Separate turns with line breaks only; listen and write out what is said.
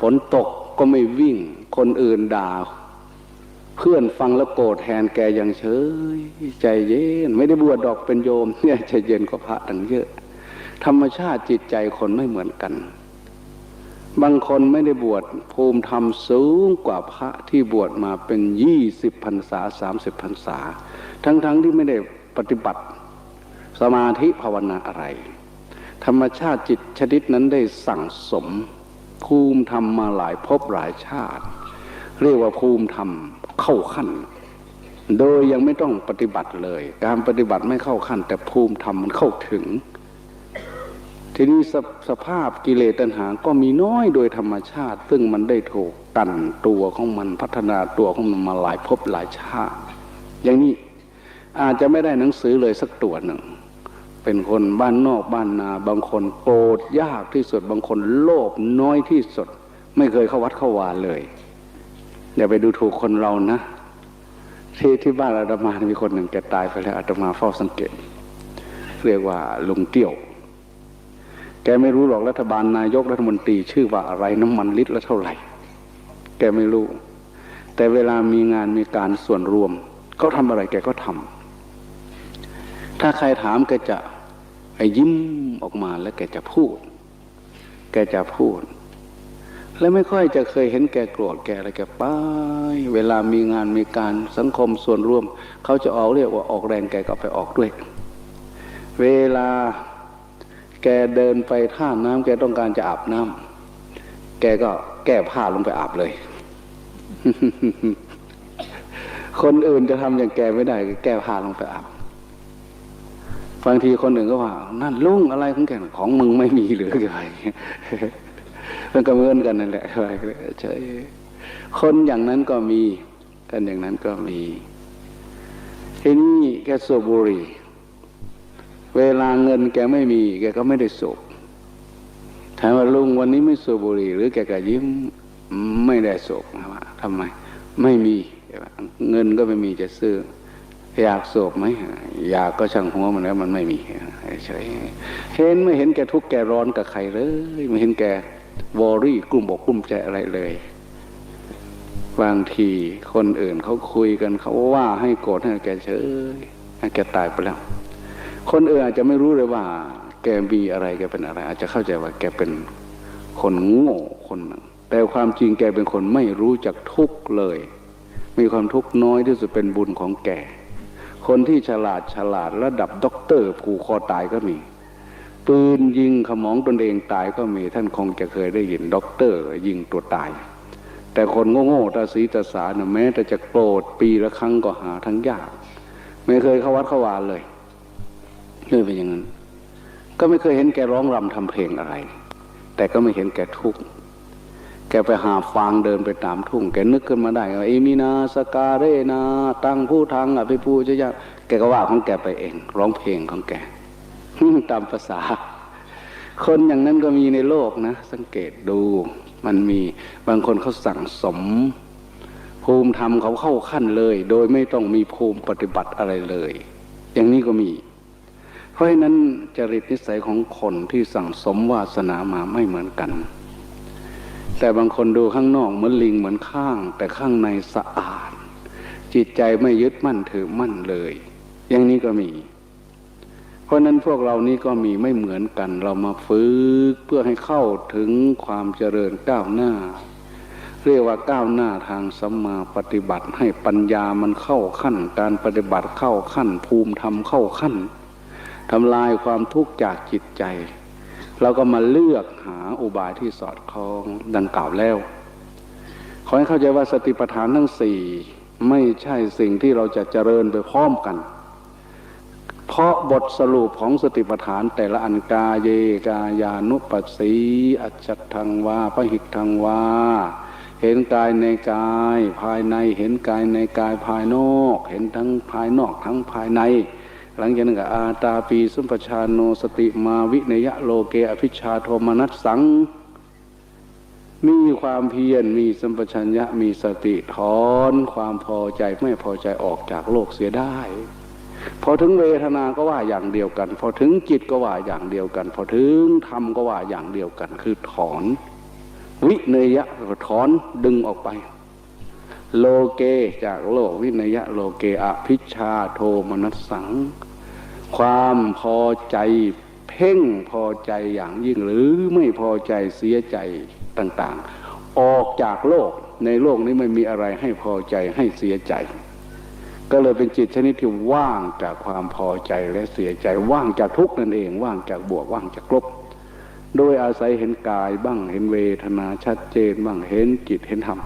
ฝนตกก็ไม่วิ่ง คนอื่นด่า เพื่อนฟังแล้วโกรธแทนแกยังเฉย ใจเย็น ไม่ได้บวชดอกเป็นโยมเนี่ยใจเย็นกว่าพระตั้งเยอะ ธรรมชาติจิตใจคนไม่เหมือนกัน บางคนไม่ได้บวชภูมิธรรมสูงกว่าพระที่บวชมาเป็นยี่สิบพรรษาสามสิบพรรษา ทั้งๆทที่ไม่ได้ปฏิบัติ สมาธิภาวนาอะไร ธรรมชาติจิตชนิดนั้นได้สั่งสม ภูมิธรรมมาหลายภพหลายชาติ เรียกว่าภูมิธรรมเข้าขั้น โดยยังไม่ต้องปฏิบัติเลย การปฏิบัติไม่เข้าขั้น แต่ภูมิธรรมมันเข้าถึง ทีนี้สสภาพกิเลสตัณหาก็มีน้อยโดยธรรมชาติ ซึ่งมันได้ถูกกันตัวของมันพัฒนาตัวของมันมาหลายภพหลายชาติ อย่างนี้อาจจะไม่ได้หนังสือเลยสักตัวหนึ่ง เป็นคนบ้านนอกบ้านนา บางคนโกรธยากที่สุด บางคนโลภน้อยที่สุด ไม่เคยเข้าวัดเข้าวาเลยอย่าไปดูถูกคนเรานะ ที่ที่บ้านอาตมามีคนหนึ่งแกตายไปแล้วอาตมาเฝ้าสังเกต เรียกว่าลุงเตี้ยว แกไม่รู้หรอกรัฐบาลนายกรัฐมนตรี ชื่อว่าอะไรน้ำมันลิตรละเท่าไหร่ แกไม่รู้ แต่เวลามีงานมีการส่วนรวมเขาทำอะไรแกก็ทำถ้าใครถามแกจะ ไอ้ยิ้มออกมาแล้วแกจะพูด แกจะพูด แล้วไม่ค่อยจะเคยเห็นแกโกรธแกอะไรแกไปเวลามีงานมีการสังคมส่วนรวม เขาจะออกเรียกว่าออกแรงแกก็ไปออกด้วย เวลาแกเดินไปท่าน้ำแกต้องการจะอาบน้ำแกก็แก้ผ้าลงไปอาบเลย คนอื่นจะทำอย่างแกไม่ได้แก้ผ้าลงไปอาบ บางทีคนอื่นก็ว่า นั่นลุงอะไรของแกของมึงไม่มีเหรืออะไรมันก็เมือนกันนั่นแหละใช่คนอย่างนั้นก็มี กันอย่างนั้นก็มี ทีนี้แกสูบบุหรี่เวลาเงินแกไม่มี แกก็ไม่ได้สูบถามว่าลุงวันนี้ไม่สูบบุหรี่หรือแกก็ยิ้มไม่ได้สูบว่าทำไม ไม่มี เงินก็ไม่มีจะซื้อ อยากสูบไหมอยากก็ช่างหัวมันแล้วมันไม่มีเฉยเห็นไม่เห็นแกทุกข์แกร้อนกับใครเลยไม่เห็นแกวอรี่กลุ่มบอกกลุ่มใจอะไรเลยบางทีคนอื่นเขาคุยกันเขาว่าให้โกรธให้แกเฉยให้แกตายไปแล้ว คนอื่นอาจจะไม่รู้เลยว่า แกมีอะไรแกเป็นอะไร อาจจะเข้าใจว่าแกเป็นคนโง่คนหนึ่งแต่ความจริงแกเป็นคนไม่รู้จักทุกข์เลย มีความทุกข์น้อยที่สุดเป็นบุญของแก คนที่ฉลาดฉลาดระดับด็อกเตอร์ผูกคอตายก็มี ปืนยิงขมองตนเองตายก็มีท่านคงจะเคยได้ยินด็อกเตอร์ ยิงตัวตาย แต่คนโง่ๆตาสีตาสานะแม้แต่จะโกรธปีละครั้งก็หาทั้งยาก ไม่เคยเข้าวัดเข้าวานเลยไม่เป็นอย่างนั้น ก็ไม่เคยเห็นแกร้องรำทำเพลงอะไร แต่ก็ไม่เห็นแกทุกข์ กไปหาฟางเดินไปตามทุ่ง แกนึกขึ้นมาได้ว่าเอมีนาสกาเรนา ตั้งผู้ทางอภิปูชยะแกก็ว่าของแกไปเอง ร้องเพลงของแกตามภาษา คนอย่างนั้นก็มีในโลกนะ สังเกตดู มันมีบางคนเขาสั่งสม ภูมิธรรมเขาเข้าขั้นเลย โดยไม่ต้องมีภูมิปฏิบัติอะไรเลย อย่างนี้ก็มี เพราะฉะนั้นจริตนิสัยของคนที่สั่งสมวาสนามาไม่เหมือนกัน แต่บางคนดูข้างนอกเหมือนลิงเหมือนข้าง แต่ข้างในสะอาด จิตใจไม่ยึดมั่นถือมั่นเลย อย่างนี้ก็มี เพราะนั้นพวกเรานี้ก็มีไม่เหมือนกัน เรามาฝึกเพื่อให้เข้าถึงความเจริญก้าวหน้า เรียกว่าก้าวหน้าทางสัมมาปฏิบัติให้ปัญญามันเข้าขั้น การปฏิบัติเข้าขั้น ภูมิธรรมเข้าขั้นทำลายความทุกข์จากจิตใจ เราก็มาเลือกหาอุบายที่สอดคล้องดังกล่าวแล้ว ขอให้เข้าใจว่าสติปัฏฐานทั้งสี่ไม่ใช่สิ่งที่เราจะเจริญไปพร้อมกัน เพราะบทสรุปของสติปัฏฐานแต่ละอันกาเยกายานุปัสสีอัจฉทังวาพหิกทังวาเห็นกายในกาย ภายในเห็นกายในกายภายนอก เห็นทั้งภายนอกทั้งภายใน หลังจากนั้นก็อาตาปีสุปชาโนสติมาวิเนยะโลเกอภิชาโทมนัสสัง มีความเพียรมีสัมปชัญญะมีสติถอนความพอใจไม่พอใจออกจากโลกเสียได้พอถึงเวทนาก็ว่าอย่างเดียวกัน พอถึงจิตก็ว่าอย่างเดียวกัน พอถึงธรรมก็ว่าอย่างเดียวกัน คือถอน วิเนยะถอนดึงออกไป โลเกจากโลกวิเนยะโลเกอภิชชาโทมนัสสัง ความพอใจเพ่งพอใจอย่างยิ่งหรือไม่พอใจเสียใจต่างๆ ออกจากโลกในโลกนี้ไม่มีอะไรให้พอใจให้เสียใจ ก็เลยเป็นจิตชนิดที่ว่างจากความพอใจและเสียใจ ว่างจากทุกข์นั่นเอง ว่างจากบวกว่างจากลบโดยอาศัยเห็นกายบ้างเห็นเวทนาชัดเจนบ้างเห็นจิตเห็นธรรม